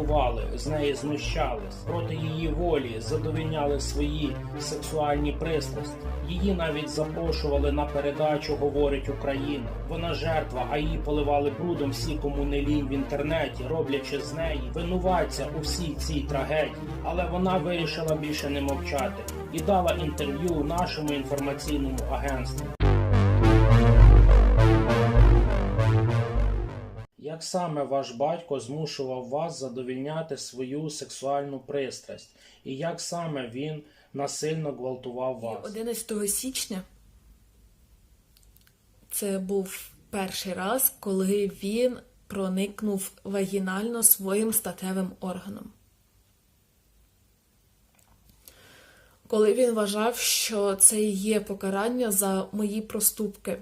гвалтували, з неї знущались, проти її волі задовільняли свої сексуальні пристрасті. Її навіть запрошували на передачу Говорить Україна. Вона жертва, а її поливали брудом всі, кому не лінь в інтернеті, роблячи з неї винуватця у всій цій трагедії. Але вона вирішила більше не мовчати і дала інтерв'ю нашому інформаційному агентству. Як саме ваш батько змушував вас задовільняти свою сексуальну пристрасть? І як саме він насильно гвалтував вас? 11 січня це був перший раз, коли він проникнув вагінально своїм статевим органом. Коли він вважав, що це і є покарання за мої проступки,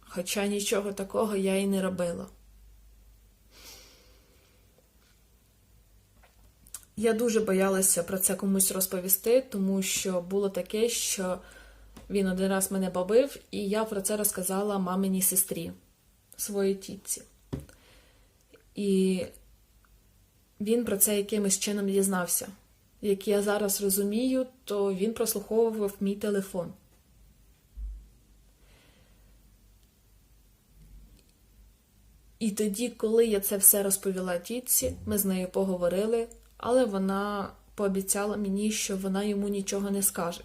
хоча нічого такого я і не робила. Я дуже боялася про це комусь розповісти, тому що було таке, що він один раз мене побив, і я про це розказала маминій сестрі, своїй тітці. І він про це якимось чином дізнався. Як я зараз розумію, то він прослуховував мій телефон. І тоді, коли я це все розповіла тітці, ми з нею поговорили, але вона пообіцяла мені, що вона йому нічого не скаже.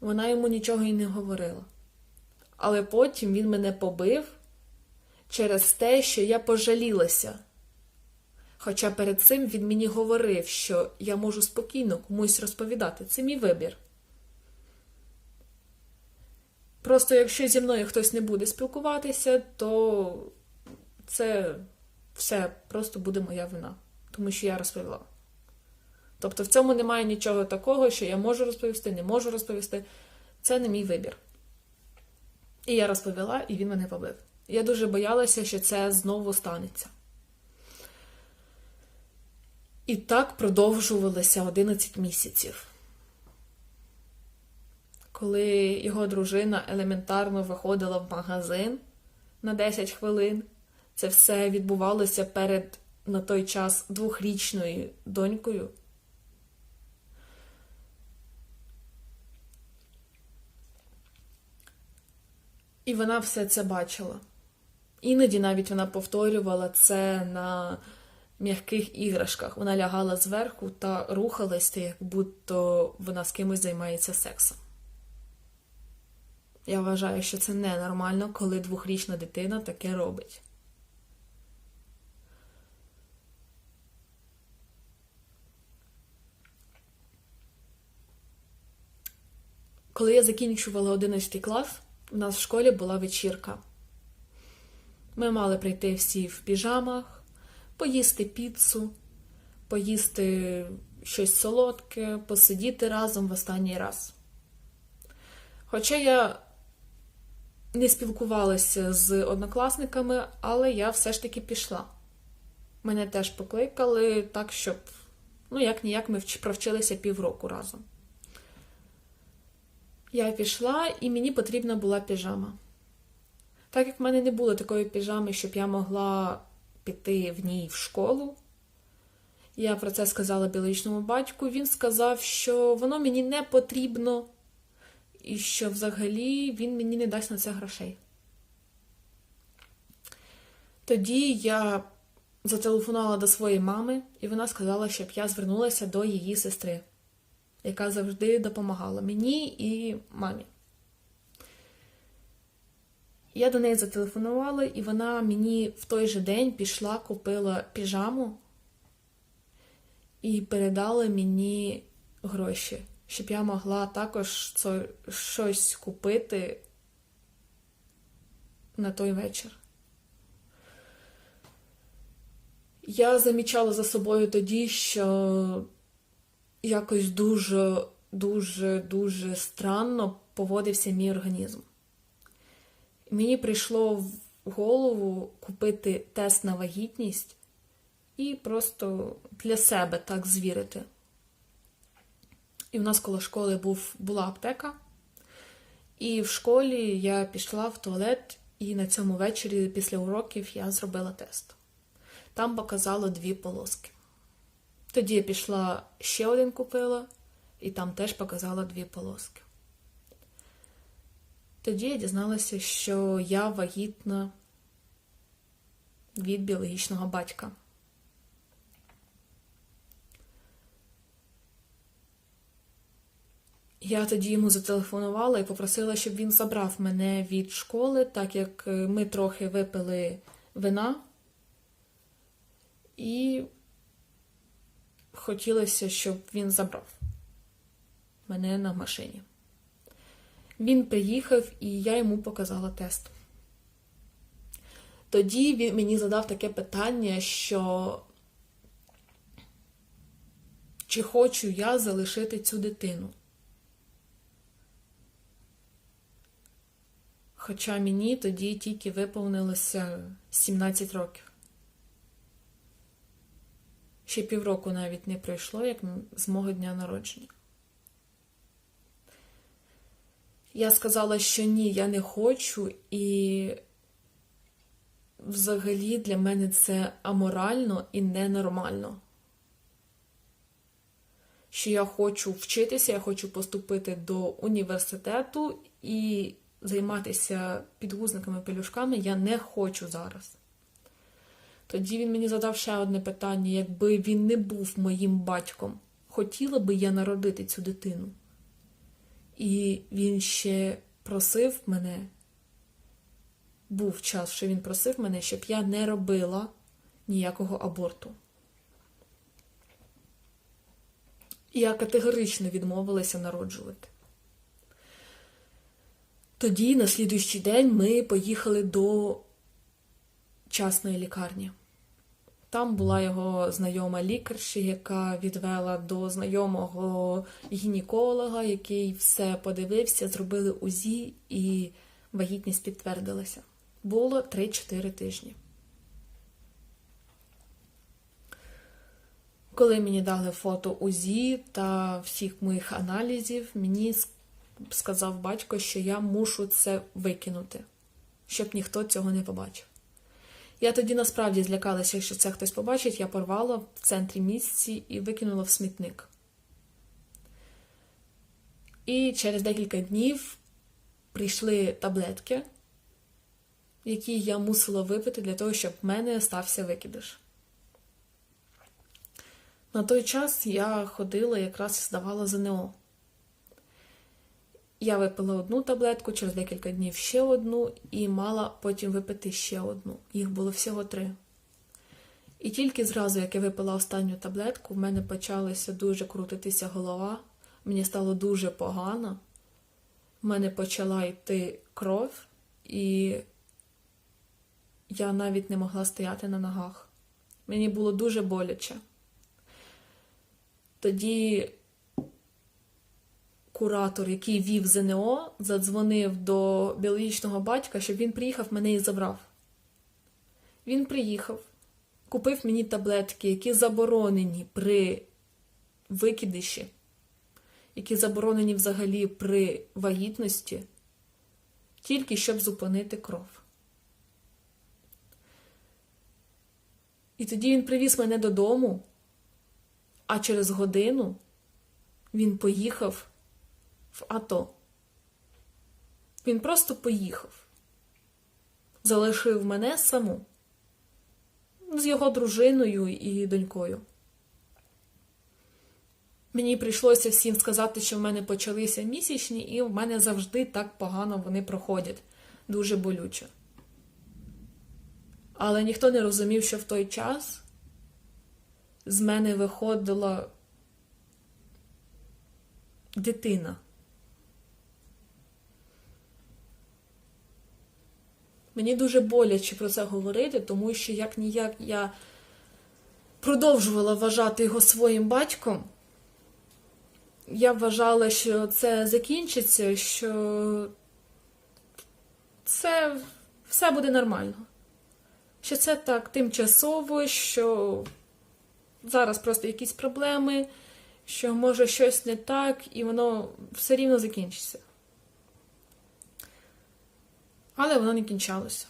Вона йому нічого і не говорила. Але потім він мене побив через те, що я пожалілася. Хоча перед цим він мені говорив, що я можу спокійно комусь розповідати. Це мій вибір. Просто якщо зі мною хтось не буде спілкуватися, то це все просто буде моя вина, тому що я розповіла. Тобто в цьому немає нічого такого, що я можу розповісти, не можу розповісти. Це не мій вибір. І я розповіла, і він мене побив. Я дуже боялася, що це знову станеться. І так продовжувалося 11 місяців. Коли його дружина елементарно виходила в магазин на 10 хвилин, це все відбувалося перед на той час двохрічною донькою. І вона все це бачила. Іноді навіть вона повторювала це на м'яких іграшках. Вона лягала зверху та рухалася, як будто вона з кимось займається сексом. Я вважаю, що це ненормально, коли двохрічна дитина таке робить. Коли я закінчувала 11 клас, у нас в школі була вечірка. Ми мали прийти всі в піжамах, поїсти піцу, поїсти щось солодке, посидіти разом в останній раз. Хоча я не спілкувалася з однокласниками, але я все ж таки пішла. Мене теж покликали так, щоб, ну, як ніяк ми провчилися півроку разом. Я пішла, і мені потрібна була піжама. Так як в мене не було такої піжами, щоб я могла піти в ній в школу, я про це сказала біологічному батьку. Він сказав, що воно мені не потрібно, і що взагалі він мені не дасть на це грошей. Тоді я зателефонувала до своєї мами, і вона сказала, щоб я звернулася до її сестри, яка завжди допомагала мені і мамі. Я до неї зателефонувала, і вона мені в той же день пішла, купила піжаму і передала мені гроші, щоб я могла також щось купити на той вечір. Я замічала за собою тоді, що якось дуже, дуже, дуже странно поводився мій організм. Мені прийшло в голову купити тест на вагітність і просто для себе так звірити. І в нас коло школи був, була аптека, і в школі я пішла в туалет, і на цьому вечорі після уроків я зробила тест. Там показало дві полоски. Тоді я пішла ще один купила, і там теж показала дві полоски. Тоді я дізналася, що я вагітна від біологічного батька. Я тоді йому зателефонувала і попросила, щоб він забрав мене від школи, так як е, ми трохи випили вина. І хотілося, щоб він забрав мене на машині. Він приїхав і я йому показала тест. Тоді він мені задав таке питання, що чи хочу я залишити цю дитину. Хоча мені тоді тільки виповнилося 17 років. Ще півроку навіть не пройшло, як з мого дня народження. Я сказала, що ні, я не хочу, і взагалі для мене це аморально і ненормально. Що я хочу вчитися, я хочу поступити до університету і займатися підгузниками пелюшками я не хочу зараз. Тоді він мені задав ще одне питання: якби він не був моїм батьком, хотіла би я народити цю дитину? І він ще просив мене, був час, що він просив мене, щоб я не робила ніякого аборту. Я категорично відмовилася народжувати. Тоді, на слідуючий день, ми поїхали до частної лікарні. Там була його знайома лікарша, яка відвела до знайомого гінеколога, який все подивився, зробили УЗІ і вагітність підтвердилася. Було 3-4 тижні. Коли мені дали фото УЗІ та всіх моїх аналізів, мені сказав батько, що я мушу це викинути, щоб ніхто цього не побачив. Я тоді насправді злякалася, що це хтось побачить, я порвала в центрі місці і викинула в смітник. І через декілька днів прийшли таблетки, які я мусила випити для того, щоб в мене стався викидиш. На той час я ходила якраз і здавала ЗНО. Я випила одну таблетку, через декілька днів ще одну, і мала потім випити ще одну. Їх було всього три. І тільки зразу, як я випила останню таблетку, в мене почалася дуже крутитися голова, мені стало дуже погано. В мене почала йти кров, і я навіть не могла стояти на ногах. Мені було дуже боляче. Тоді куратор, який вів ЗНО, задзвонив до біологічного батька, щоб він приїхав мене і забрав. Він приїхав, купив мені таблетки, які заборонені при викидиші, які заборонені взагалі при вагітності, тільки щоб зупинити кров. І тоді він привіз мене додому, а через годину він поїхав в АТО. Він просто поїхав, залишив мене саму з його дружиною і донькою. Мені прийшлося всім сказати, що в мене почалися місячні, і в мене завжди так погано вони проходять, дуже болюче. Але ніхто не розумів, що в той час з мене виходила дитина. Мені дуже боляче про це говорити, тому що як ніяк я продовжувала вважати його своїм батьком. Я вважала, що це закінчиться, що це все буде нормально. Що це так тимчасово, що зараз просто якісь проблеми, що може щось не так, і воно все рівно закінчиться. Але воно не кінчалося.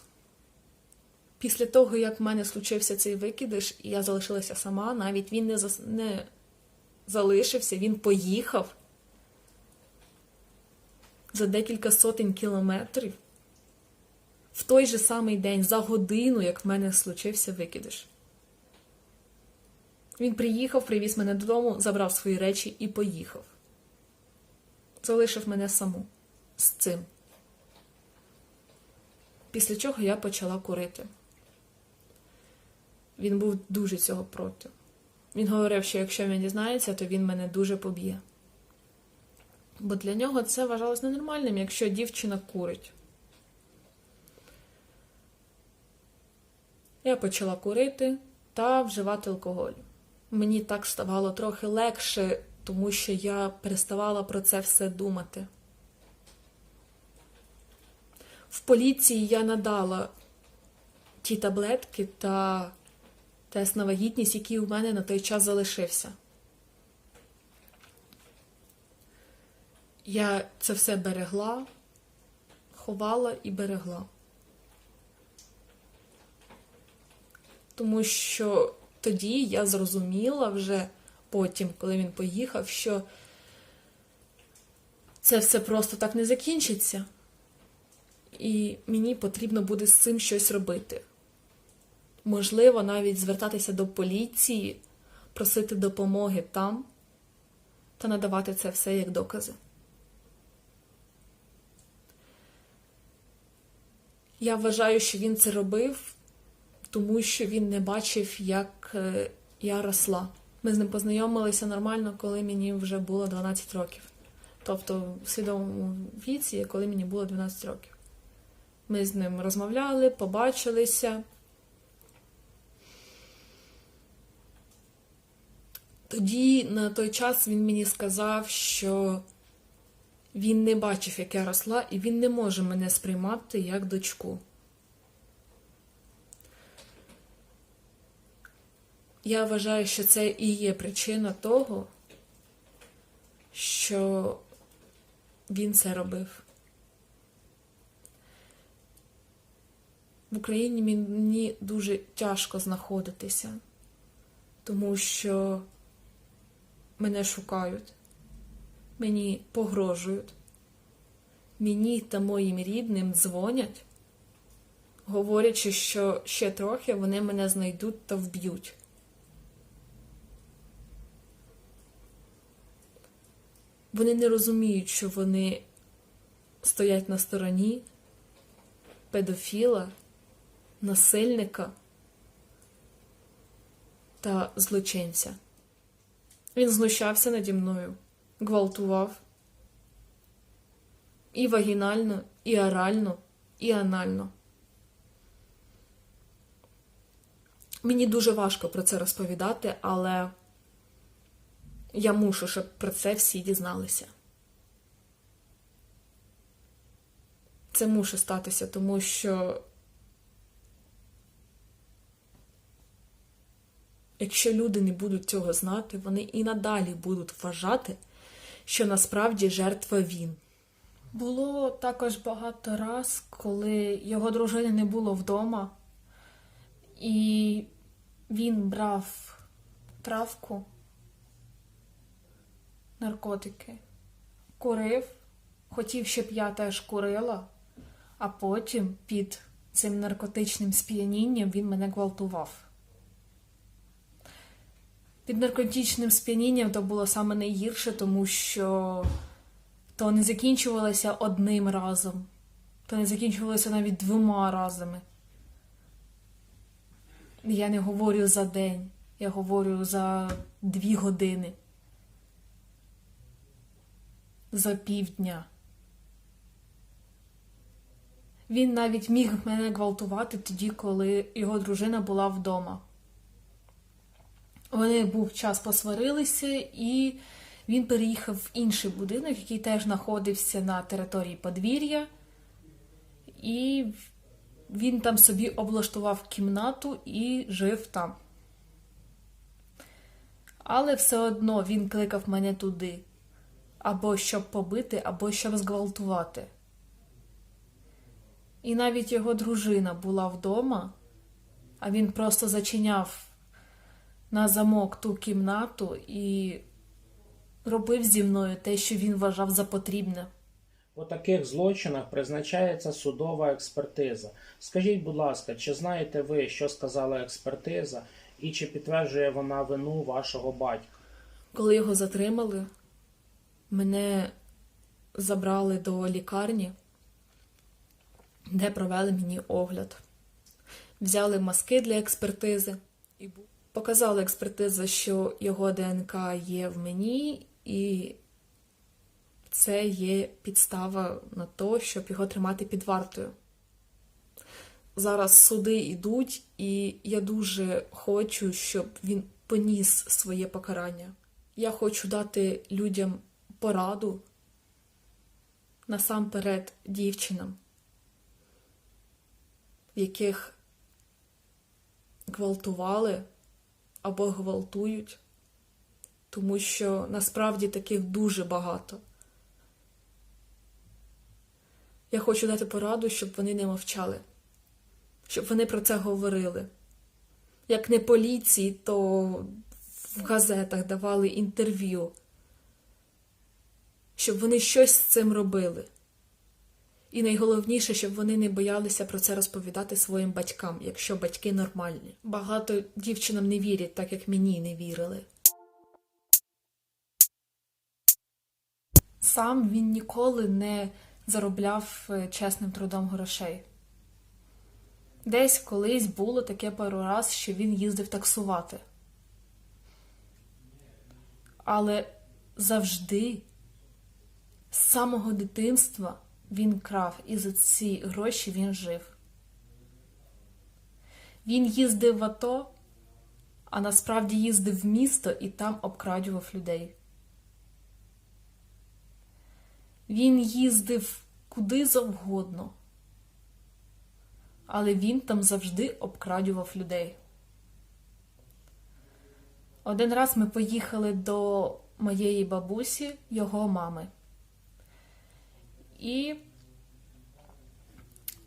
Після того, як в мене случився цей викидиш, і я залишилася сама, навіть він не, зас... не залишився, він поїхав за декілька сотень кілометрів в той же самий день, за годину, як в мене случився викидиш. Він приїхав, привіз мене додому, забрав свої речі і поїхав. Залишив мене саму з цим. Після чого я почала курити. Він був дуже цього проти. Він говорив, що якщо він дізнається, то він мене дуже поб'є. Бо для нього це вважалось ненормальним, якщо дівчина курить. Я почала курити та вживати алкоголь. Мені так ставало трохи легше, тому що я переставала про це все думати. В поліції я надала ті таблетки та тест на вагітність, який у мене на той час залишився. Я це все берегла, ховала і берегла. Тому що тоді я зрозуміла вже потім, коли він поїхав, що це все просто так не закінчиться. І мені потрібно буде з цим щось робити. Можливо, навіть звертатися до поліції, просити допомоги там та надавати це все як докази. Я вважаю, що він це робив, тому що він не бачив, як е, я росла. Ми з ним познайомилися нормально, коли мені вже було 12 років. Тобто в свідомому віці, коли мені було 12 років. Ми з ним розмовляли, побачилися. Тоді на той час він мені сказав, що він не бачив, як я росла, і він не може мене сприймати як дочку. Я вважаю, що це і є причина того, що він це робив. В Україні мені дуже тяжко знаходитися, тому що мене шукають, мені погрожують, мені та моїм рідним дзвонять, говорячи, що ще трохи вони мене знайдуть та вб'ють. Вони не розуміють, що вони стоять на стороні педофіла, насильника та злочинця. Він знущався наді мною, гвалтував і вагінально, і орально, і анально. Мені дуже важко про це розповідати, але я мушу, щоб про це всі дізналися. Це муше статися, тому що якщо люди не будуть цього знати, вони і надалі будуть вважати, що насправді жертва він. Було також багато раз, коли його дружини не було вдома, і він брав травку, наркотики, курив, хотів, щоб я теж курила, а потім під цим наркотичним сп'янінням він мене гвалтував. Під наркотичним сп'янінням то було саме найгірше, тому що то не закінчувалося одним разом, то не закінчувалося навіть двома разами. Я не говорю за день, я говорю за дві години, за півдня. Він навіть міг мене гвалтувати тоді, коли його дружина була вдома. Вони був час посварилися, і він переїхав в інший будинок, який теж знаходився на території подвір'я, і він там собі облаштував кімнату і жив там. Але все одно він кликав мене туди, або щоб побити, або щоб зґвалтувати. І навіть його дружина була вдома, а він просто зачиняв на замок ту кімнату і робив зі мною те, що він вважав за потрібне. У таких злочинах призначається судова експертиза. Скажіть, будь ласка, чи знаєте ви, що сказала експертиза, і чи підтверджує вона вину вашого батька? Коли його затримали, мене забрали до лікарні, де провели мені огляд. Взяли маски для експертизи і бу- показала експертиза, що його ДНК є в мені, і це є підстава на те, щоб його тримати під вартою. Зараз суди йдуть, і я дуже хочу, щоб він поніс своє покарання. Я хочу дати людям пораду насамперед дівчинам, в яких гвалтували або гвалтують, тому що насправді таких дуже багато. Я хочу дати пораду, щоб вони не мовчали, щоб вони про це говорили. Як не поліції, то в газетах давали інтерв'ю, щоб вони щось з цим робили. І найголовніше, щоб вони не боялися про це розповідати своїм батькам, якщо батьки нормальні. Багато дівчинам не вірять, так як мені не вірили. Сам він ніколи не заробляв е, чесним трудом грошей. Десь колись було таке пару раз, що він їздив таксувати. Але завжди, з самого дитинства, він крав, і за ці гроші він жив. Він їздив в АТО, а насправді їздив в місто і там обкрадював людей. Він їздив куди завгодно, але він там завжди обкрадював людей. Один раз ми поїхали до моєї бабусі, його мами. І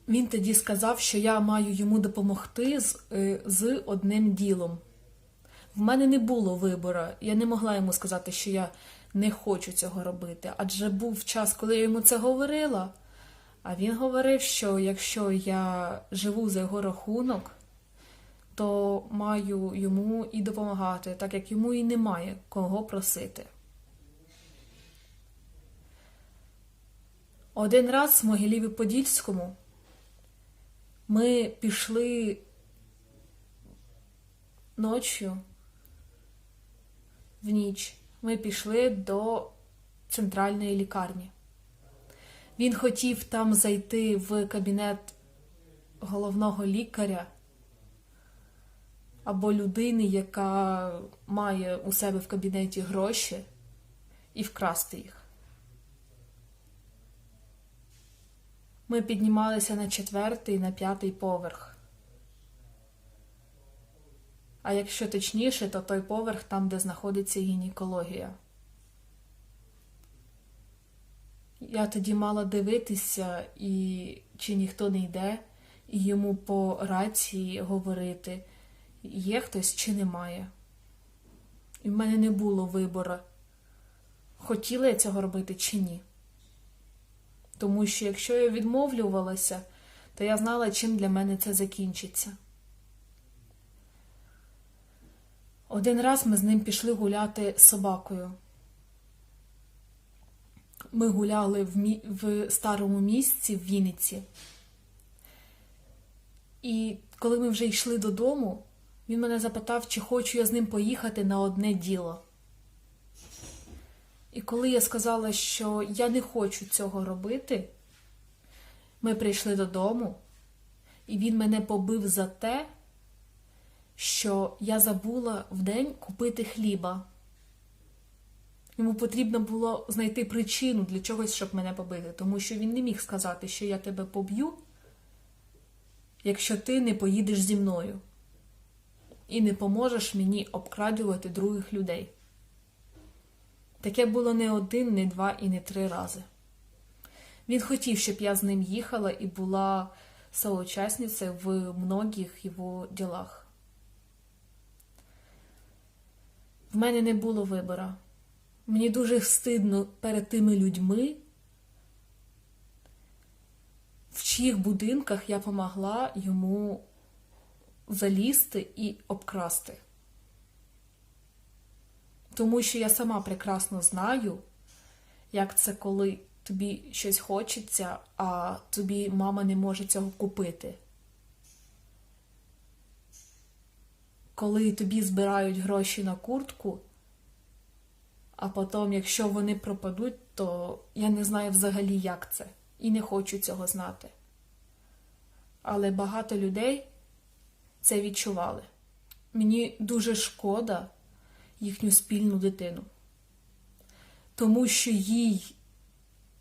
він тоді сказав, що я маю йому допомогти з, е, з одним ділом. В мене не було вибору. Я не могла йому сказати, що я не хочу цього робити. Адже був час, коли я йому це говорила. А він говорив, що якщо я живу за його рахунок, то маю йому і допомагати, так як йому і немає кого просити. Один раз в Могиліві Подільському ми пішли ночі, в ніч, ми пішли до центральної лікарні. Він хотів там зайти в кабінет головного лікаря або людини, яка має у себе в кабінеті гроші, і вкрасти їх. Ми піднімалися на четвертий, на п'ятий поверх. А якщо точніше, то той поверх там, де знаходиться гінекологія. Я тоді мала дивитися, і чи ніхто не йде, і йому по рації говорити, є хтось чи немає. І в мене не було вибору, хотіла я цього робити чи ні. Тому що якщо я відмовлювалася, то я знала, чим для мене це закінчиться. Один раз ми з ним пішли гуляти з собакою. Ми гуляли в, мі... в старому місці в Вінниці. І коли ми вже йшли додому, він мене запитав, чи хочу я з ним поїхати на одне діло. І коли я сказала, що я не хочу цього робити, ми прийшли додому, і він мене побив за те, що я забула вдень купити хліба. Йому потрібно було знайти причину для чогось, щоб мене побити, тому що він не міг сказати, що я тебе поб'ю, якщо ти не поїдеш зі мною і не поможеш мені обкрадувати других людей. Таке було не один, не два і не три рази. Він хотів, щоб я з ним їхала і була соучастницей в многих его делах. В мене не було вибора. Мені дуже стидно перед тими людьми, в чиїх будинках я помогла йому залізти і обкрасти. Тому що я сама прекрасно знаю, як це коли тобі щось хочеться, а тобі мама не може цього купити. Коли тобі збирають гроші на куртку, а потім, якщо вони пропадуть, то я не знаю взагалі, як це, і не хочу цього знати. Але багато людей це відчували. Мені дуже шкода їхню спільну дитину. Тому що їй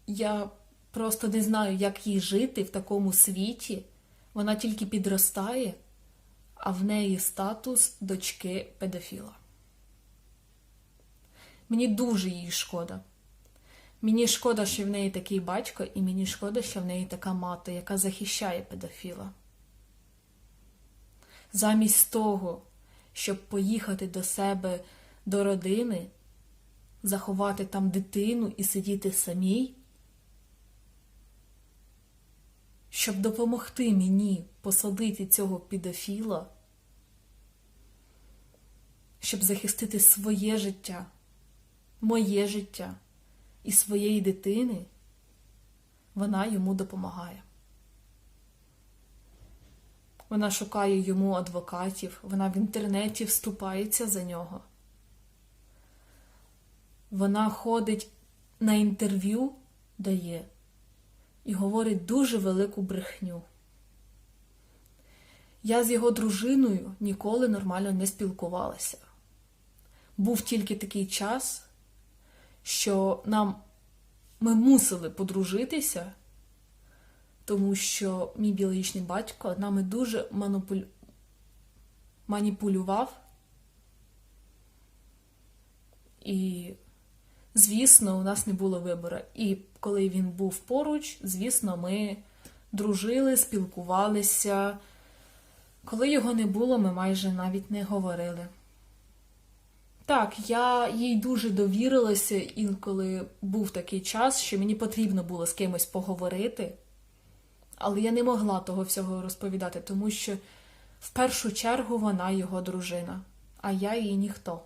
я просто не знаю, як їй жити в такому світі. Вона тільки підростає, а в неї статус дочки педофіла. Мені дуже її шкода. Мені шкода, що в неї такий батько, і мені шкода, що в неї така мати, яка захищає педофіла. Замість того, щоб поїхати до себе до родини, заховати там дитину і сидіти самій, щоб допомогти мені посадити цього педофіла, щоб захистити своє життя, моє життя і своєї дитини, вона йому допомагає. Вона шукає йому адвокатів, вона в інтернеті вступається за нього. Вона ходить на інтерв'ю, дає і говорить дуже велику брехню. Я з його дружиною ніколи нормально не спілкувалася. Був тільки такий час, що нам ми мусили подружитися, тому що мій біологічний батько нами дуже маніпулю... маніпулював. І, звісно, у нас не було вибору. І коли він був поруч, звісно, ми дружили, спілкувалися. Коли його не було, ми майже навіть не говорили. Так, я їй дуже довірилася, інколи був такий час, що мені потрібно було з кимось поговорити, але я не могла того всього розповідати, тому що в першу чергу вона його дружина, а я її ніхто.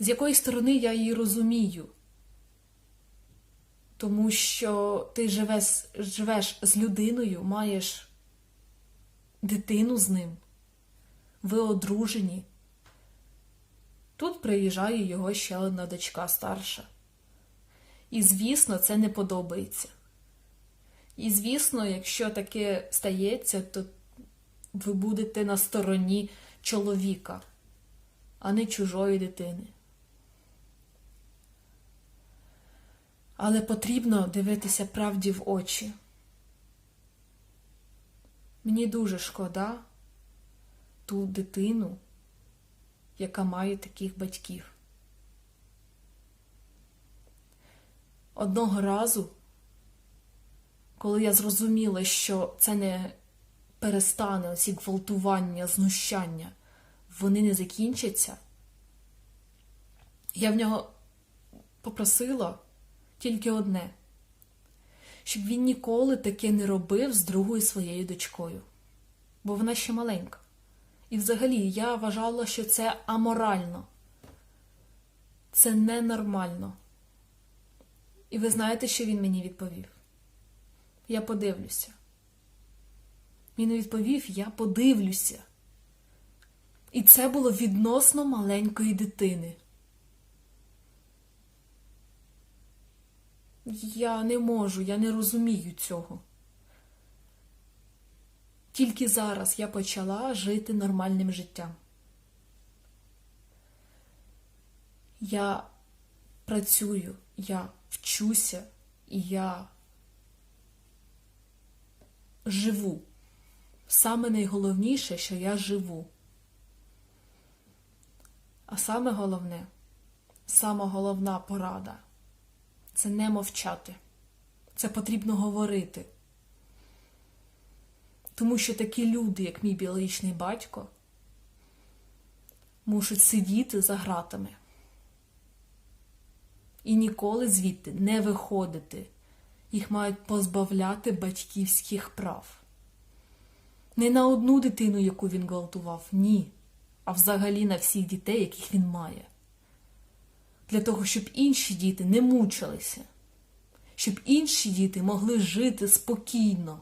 З якої сторони я її розумію, тому що ти живеш, живеш з людиною, маєш дитину з ним, ви одружені. Тут приїжджає його ще одна дочка старша. І, звісно, це не подобається. І, звісно, якщо таке стається, то ви будете на стороні чоловіка, а не чужої дитини. Але потрібно дивитися правді в очі. Мені дуже шкода ту дитину, яка має таких батьків. Одного разу, коли я зрозуміла, що це не перестане оці гвалтування, знущання, вони не закінчаться, я в нього попросила тільки одне, щоб він ніколи таке не робив з другою своєю дочкою, бо вона ще маленька. І взагалі я вважала, що це аморально, це ненормально. І ви знаєте, що він мені відповів? Я подивлюся. Він відповів: Я подивлюся. І це було відносно маленької дитини. Я не можу, я не розумію цього. Тільки зараз я почала жити нормальним життям. Я працюю, я вчуся я живу. Саме найголовніше, що я живу. А саме головне, сама головна порада це не мовчати. Це потрібно говорити. Тому що такі люди, як мій біологічний батько, мушуть сидіти за гратами і ніколи звідти не виходити. Їх мають позбавляти батьківських прав. Не на одну дитину, яку він гвалтував, ні, а взагалі на всіх дітей, яких він має. Для того, щоб інші діти не мучилися, щоб інші діти могли жити спокійно.